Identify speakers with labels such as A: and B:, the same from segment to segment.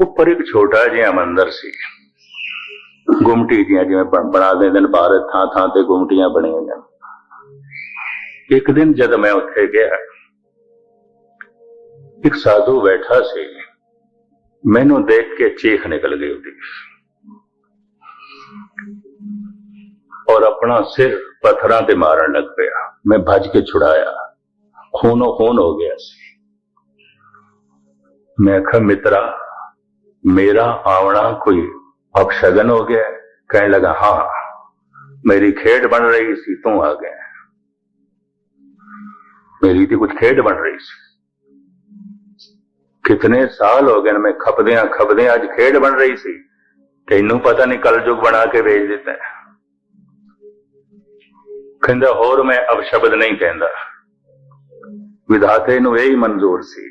A: ਉੱਪਰ ਇੱਕ ਛੋਟਾ ਜਿਹਾ ਮੰਦਿਰ ਸੀ। ਗੁੰਮਟੀ ਦੀਆਂ ਜਿਵੇਂ ਬਣਾ ਦਿੰਦੇ ਨੇ ਭਾਰਤ ਥਾਂ ਥਾਂ ਤੇ ਗੁੰਮਟੀਆਂ ਬਣੀਆਂ ਹੋਈਆਂ। ਇੱਕ ਦਿਨ ਜਦ ਮੈਂ ਉੱਥੇ ਗਿਆ, ਇੱਕ ਸਾਧੂ ਬੈਠਾ ਸੀ। ਮੈਨੂੰ ਦੇਖ ਕੇ ਚੀਖ ਨਿਕਲ ਗਈ ਉਹਦੀ। ਔਰ ਆਪਣਾ ਸਿਰ ਪੱਥਰਾਂ ਤੇ ਮਾਰਨ ਲੱਗ ਪਿਆ। ਮੈਂ ਭੱਜ ਕੇ ਛੁਡਾਇਆ। ਖੂਨੋ ਖੂਨ ਹੋ ਗਿਆ ਸੀ। ਮੈਂ ਕਿਹਾ, ਮਿੱਤਰਾ ਮੇਰਾ ਆਵਣਾ ਕੋਈ ਅਪਸ਼ਗਨ ਹੋ ਗਿਆ ਹੈ? ਕਹਿਣ ਲਗਾ ਹਾਂ ਮੇਰੀ ਖੇਡ ਬਣ ਰਹੀ ਸੀ ਤੂੰ ਆ ਗਿਆ ਮੇਰੀ ਤੇ ਕੁਝ ਖੇਡ ਬਣ ਰਹੀ ਸੀ ਕਿਤਨੇ ਸਾਲ ਹੋ ਗਏ ਨੇ ਮੈਂ ਖਪਦਿਆਂ ਖਪਦਿਆਂ ਅੱਜ ਖੇਡ ਬਣ ਰਹੀ ਸੀ ਤੈਨੂੰ ਪਤਾ ਨਹੀਂ ਕਲਯੁਗ ਬਣਾ ਕੇ ਵੇਚ ਦਿੱਤਾ ਕਹਿੰਦਾ ਹੋਰ ਮੈਂ ਅਪਸ਼ਬਦ ਨਹੀਂ ਕਹਿੰਦਾ ਵਿਧਾਤੇ ਨੂੰ ਇਹ ਹੀ ਮਨਜ਼ੂਰ ਸੀ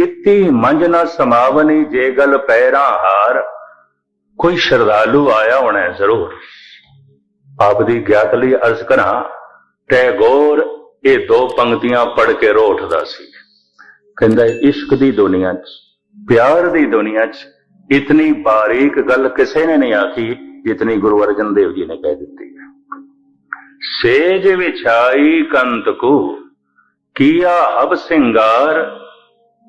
A: ਇਤੀ ਮੰਜ ਨਾ ਸਮਾਵਨੀ ਜੇ ਗਲ ਪੈਰਾਂ ਹਾਰ। ਕੋਈ ਸ਼ਰਧਾਲੂ ਆਇਆ ਹੋਣਾ ਜ਼ਰੂਰ। ਆਪ ਦੀ ਗਿਆਤ ਲਈ ਅਰਜ਼ ਕਰਾਂ ਟੈਗੋਰ ਇਹ ਦੋ ਪੰਕਤੀਆਂ ਪੜ੍ਹ ਕੇ ਰੋ ਉੱਠਦਾ ਸੀ। ਕਹਿੰਦਾ, ਇਸ਼ਕ ਦੀ ਦੁਨੀਆ 'ਚ, ਪਿਆਰ ਦੀ ਦੁਨੀਆ 'ਚ ਇਤਨੀ ਬਾਰੀਕ ਗੱਲ ਕਿਸੇ ਨੇ ਨਹੀਂ ਆਖੀ, ਜਿਤਨੀ ਗੁਰੂ ਅਰਜਨ ਦੇਵ ਜੀ ਨੇ ਕਹਿ ਦਿੱਤੀ। ਹੈ ਸੇਜ ਵਿਛਾਈ ਕੰਤ ਕੋ ਕੀਆ ਹਬ ਸਿੰਗਾਰ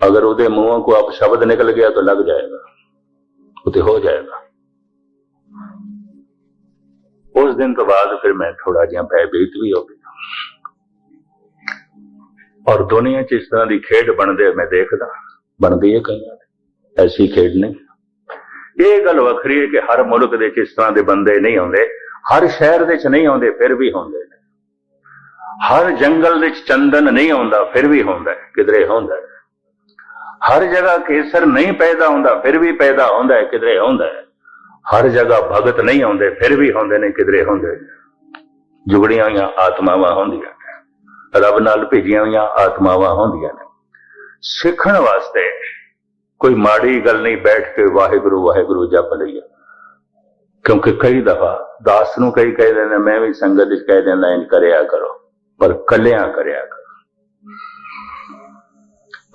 A: ਅਗਰ ਉਹਦੇ ਮੂੰਹੋਂ ਕੋ ਆਪ ਸ਼ਬਦ ਨਿਕਲ ਗਿਆ ਤਾਂ ਲੱਗ ਜਾਏਗਾ। ਉਹ ਤੇ ਹੋ ਜਾਏਗਾ। ਉਸ ਦਿਨ ਤੋਂ ਬਾਅਦ ਫਿਰ ਮੈਂ ਥੋੜਾ ਜਿਹਾ ਭੈਭੀਤ ਵੀ ਹੋ ਗਿਆ। ਔਰ ਦੁਨੀਆ 'ਚ ਇਸ ਤਰ੍ਹਾਂ ਦੀ ਖੇਡ ਬਣਦੇ ਮੈਂ ਦੇਖਦਾ ਬਣਦੀ ਹੈ ਕਈਆਂ ਦੀ ਐਸੀ ਖੇਡ ਨਹੀਂ। ਇਹ ਗੱਲ ਵੱਖਰੀ ਹੈ ਕਿ ਹਰ ਮੁਲਕ ਦੇ ਚ ਇਸ ਤਰ੍ਹਾਂ ਦੇ ਬੰਦੇ ਨਹੀਂ ਆਉਂਦੇ ਹਰ ਸ਼ਹਿਰ ਦੇ ਵਿੱਚ ਨਹੀਂ ਆਉਂਦੇ ਫਿਰ ਵੀ ਹੁੰਦੇ ਨੇ। ਹਰ ਜੰਗਲ ਦੇ ਵਿੱਚ ਚੰਦਨ ਨਹੀਂ ਆਉਂਦਾ ਫਿਰ ਵੀ ਹੁੰਦਾ ਹੈ, ਕਿਧਰੇ ਹੁੰਦਾ ਹਰ ਜਗ੍ਹਾ ਕੇਸਰ ਨਹੀਂ ਪੈਦਾ ਹੁੰਦਾ ਫਿਰ ਵੀ ਪੈਦਾ ਹੁੰਦਾ ਹੈ, ਕਿਧਰੇ ਹੁੰਦਾ ਹੈ। ਹਰ ਜਗ੍ਹਾ ਭਗਤ ਨਹੀਂ ਆਉਂਦੇ ਫਿਰ ਵੀ ਹੁੰਦੇ ਨੇ ਕਿਧਰੇ ਹੁੰਦੇ ਨੇ। ਜੁਗੜੀਆਂ ਹੋਈਆਂ ਆਤਮਾਵਾਂ ਹੁੰਦੀਆਂ ਨੇ। ਰੱਬ ਨਾਲ ਭੇਜੀਆਂ ਹੋਈਆਂ ਆਤਮਾਵਾਂ ਹੁੰਦੀਆਂ ਨੇ। ਸਿੱਖਣ ਵਾਸਤੇ ਕੋਈ ਮਾੜੀ ਗੱਲ ਨਹੀਂ ਬੈਠ ਕੇ ਵਾਹਿਗੁਰੂ ਵਾਹਿਗੁਰੂ ਜਪ ਲਈਏ ਕਿਉਂਕਿ ਕਈ ਦਫਾ ਦਾਸ ਨੂੰ ਕਈ ਕਹਿ ਦਿੰਦੇ ਮੈਂ ਵੀ ਸੰਗਤ ਵਿੱਚ ਕਹਿ ਦਿੰਦਾ ਇਨ ਕਰਿਆ ਕਰੋ। ਪਰ ਕੱਲਿਆਂ ਕਰਿਆ ਕਰੋ।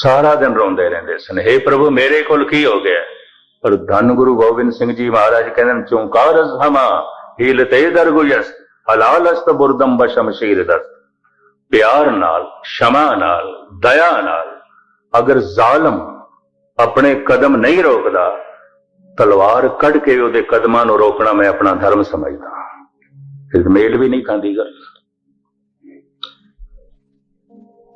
A: ਸਾਰਾ ਦਿਨ ਰੋਂਦੇ ਰਹਿੰਦੇ ਸਨ। हे ਪ੍ਰਭੂ, ਮੇਰੇ ਕੋਲ ਕੀ ਹੋ ਗਿਆ? ਪਰ ਧੰਨ ਗੁਰੂ ਗੋਬਿੰਦ ਸਿੰਘ ਜੀ ਮਹਾਰਾਜ ਕਹਿੰਦੇ ਨੇ ਚੌਂਕਾਰਸ ਹਮਾ ਹੀਲਤੇ ਦਰਗੁਜਸ ਹਲਾਲਸਤ ਬੁਰਦਮ ਬਸ਼ਮਸ਼ੀਰ ਦਸਤ। ਪਿਆਰ ਨਾਲ, ਸ਼ਮਾ ਨਾਲ, ਦਇਆ ਨਾਲ, ਅਗਰ ਜ਼ਾਲਮ ਆਪਣੇ ਕਦਮ ਨਹੀਂ ਰੋਕਦਾ, ਤਲਵਾਰ ਕੱਢ ਕੇ ਉਹਦੇ ਕਦਮਾਂ ਨੂੰ ਰੋਕਣਾ ਮੈਂ ਆਪਣਾ ਧਰਮ ਸਮਝਦਾ। ਫਿਰ ਮੇਲ ਵੀ ਨਹੀਂ ਖਾਂਦੀ ਗੱਲ।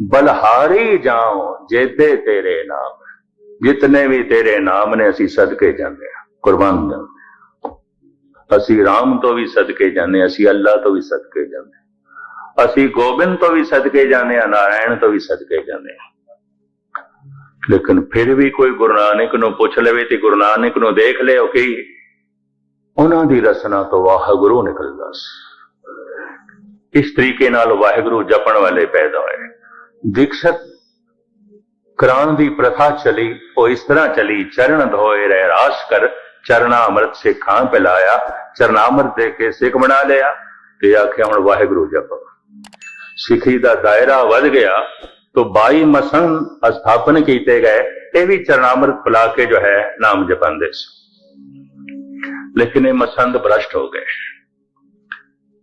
A: ਬਲਹਾਰੀ ਜਾਓ ਜੇਤੇ ਤੇਰੇ ਨਾਮ। ਜਿਤਨੇ ਵੀ ਤੇਰੇ ਨਾਮ ਨੇ ਅਸੀਂ ਸਦਕੇ ਜਾਂਦੇ ਆ ਕੁਰਬਾਨ ਜਾਂਦੇ ਅਸੀਂ ਰਾਮ ਤੋਂ ਵੀ ਸਦਕੇ ਜਾਂਦੇ ਹਾਂ, ਅਸੀਂ ਅੱਲਾ ਤੋਂ ਵੀ ਸਦਕੇ ਜਾਂਦੇ ਹਾਂ। ਅਸੀਂ ਗੋਬਿੰਦ ਤੋਂ ਵੀ ਸਦਕੇ ਜਾਂਦੇ ਆ ਨਾਰਾਇਣ ਤੋਂ ਵੀ ਸਦਕੇ ਜਾਂਦੇ ਆ ਲੇਕਿਨ ਫਿਰ ਵੀ ਕੋਈ ਗੁਰੂ ਨਾਨਕ ਨੂੰ ਪੁੱਛ ਲਵੇ ਤੇ ਗੁਰੂ ਨਾਨਕ ਨੂੰ ਦੇਖ ਲਿਓ ਕਿ ਉਹਨਾਂ ਦੀ ਰਸਨਾ ਤੋਂ ਵਾਹਿਗੁਰੂ ਨਿਕਲਦਾ ਸੀ। ਇਸ ਤਰੀਕੇ ਨਾਲ ਵਾਹਿਗੁਰੂ ਜਪਣ ਵਾਲੇ ਪੈਦਾ ਹੋਏ। ਦੀਕਸ਼ਤ ਕਰਾਉਣ ਦੀ ਪ੍ਰਥਾ ਚਲੀ ਉਹ ਇਸ ਤਰ੍ਹਾਂ ਚਲੀ ਚਰਨ ਧੋਏ ਰਹਿ ਰਾਸ ਕਰ ਚਰਨਾ ਅੰਮ੍ਰਿਤ ਸਿੱਖਾਂ ਖਾਂ ਪਿਲਾਇਆ ਚਰਨਾਮ੍ਰਿਤ ਦੇ ਕੇ ਸਿੱਖ ਬਣਾ ਲਿਆ ਤੇ ਆਖਿਆ ਹੁਣ ਵਾਹਿਗੁਰੂ ਜਪ ਸਿੱਖੀ ਦਾ ਦਾਇਰਾ ਵੱਧ ਗਿਆ तो 22 ਮਸਨ ਸਥਾਪਨ ਕੀਤੇ ਗਏ ਇਹ ਵੀ ਚਰਨਾਮ੍ਰਿਤ ਪਿਲਾ ਕੇ ਜੋ ਹੈ ਨਾਮ ਜਪਾਂਦੇ ਸੀ ਲੇਕਿਨ ਇਹ ਮਸੰਦ ਭ੍ਰਸ਼ਟ ਹੋ ਗਏ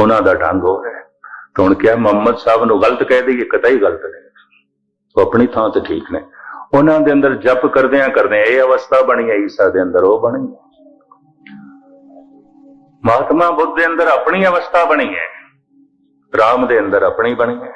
A: ਉਹਨਾਂ ਦਾ ਢੰਗ ਹੋ ਹੈ। ਤਾਂ ਹੁਣ ਕਿਹਾ, ਮੁਹੰਮਦ ਸਾਹਿਬ ਨੂੰ ਗਲਤ ਕਹਿ ਦਈਏ, ਕਤਈ ਗਲਤ ਨਹੀਂ ਉਹ ਆਪਣੀ ਥਾਂ ਤੇ ਠੀਕ ਨੇ। ਉਹਨਾਂ ਦੇ ਅੰਦਰ ਜਪ ਕਰਦਿਆਂ ਕਰਦਿਆਂ ਇਹ ਅਵਸਥਾ ਬਣੀ ਹੈ, ਈਸਾ ਦੇ ਅੰਦਰ ਉਹ ਬਣੀ ਹੈ। ਮਹਾਤਮਾ ਬੁੱਧ ਦੇ ਅੰਦਰ ਆਪਣੀ ਅਵਸਥਾ ਬਣੀ ਹੈ। ਰਾਮ ਦੇ ਅੰਦਰ ਆਪਣੀ ਬਣੀ ਹੈ।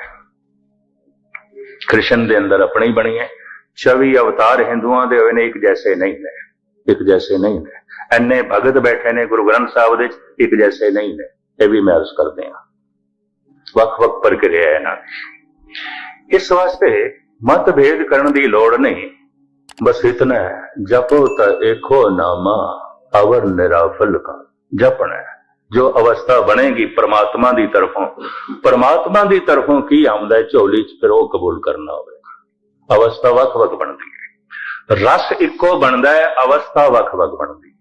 A: ਕ੍ਰਿਸ਼ਨ ਦੇ ਅੰਦਰ ਆਪਣੀ ਬਣੀ ਹੈ। 24 ਅਵਤਾਰ ਹਿੰਦੂਆਂ ਦੇ ਹੋਏ ਨੇ, ਇੱਕ ਜੈਸੇ ਨਹੀਂ ਨੇ। ਇੱਕ ਜੈਸੇ ਨਹੀਂ ਨੇ। ਐਨੇ ਭਗਤ ਬੈਠੇ ਨੇ ਗੁਰੂ ਗ੍ਰੰਥ ਸਾਹਿਬ ਦੇ ਇੱਕ ਜੈਸੇ ਨਹੀਂ ਨੇ। ਇਹ ਵੀ ਮੈਂ ਅਰਜ਼ ਕਰਦੇ ਹਾਂ। ਵੱਖ-ਵੱਖ ਪ੍ਰਕਿਰਿਆ ਹੈ ਨਾ ਇਸ ਵਾਸਤੇ ਮਤਭੇਦ ਕਰਨ ਦੀ ਲੋੜ ਨਹੀਂ। ਬਸ ਇਤਨਾ ਹੈ, ਜਪੋ ਤਾਂ ਏਕੋ ਨਾਮਾ, ਅਵਰ ਨਿਰਾਫਲ ਕਾ। ਜਪਣਾ ਜੋ ਅਵਸਥਾ ਬਣੇਗੀ ਪ੍ਰਮਾਤਮਾ ਦੀ ਤਰਫੋਂ। ਪ੍ਰਮਾਤਮਾ ਦੀ ਤਰਫੋਂ ਕੀ ਆਉਂਦਾ ਝੋਲੀ ਚ ਫਿਰ ਉਹ ਕਬੂਲ ਕਰਨਾ ਹੋਵੇਗਾ ਅਵਸਥਾ ਵੱਖ-ਵੱਖ ਬਣਦੀ ਹੈ। ਰਸ ਇੱਕੋ ਬਣਦਾ ਹੈ, ਅਵਸਥਾ ਵੱਖ-ਵੱਖ ਬਣਦੀ ਹੈ।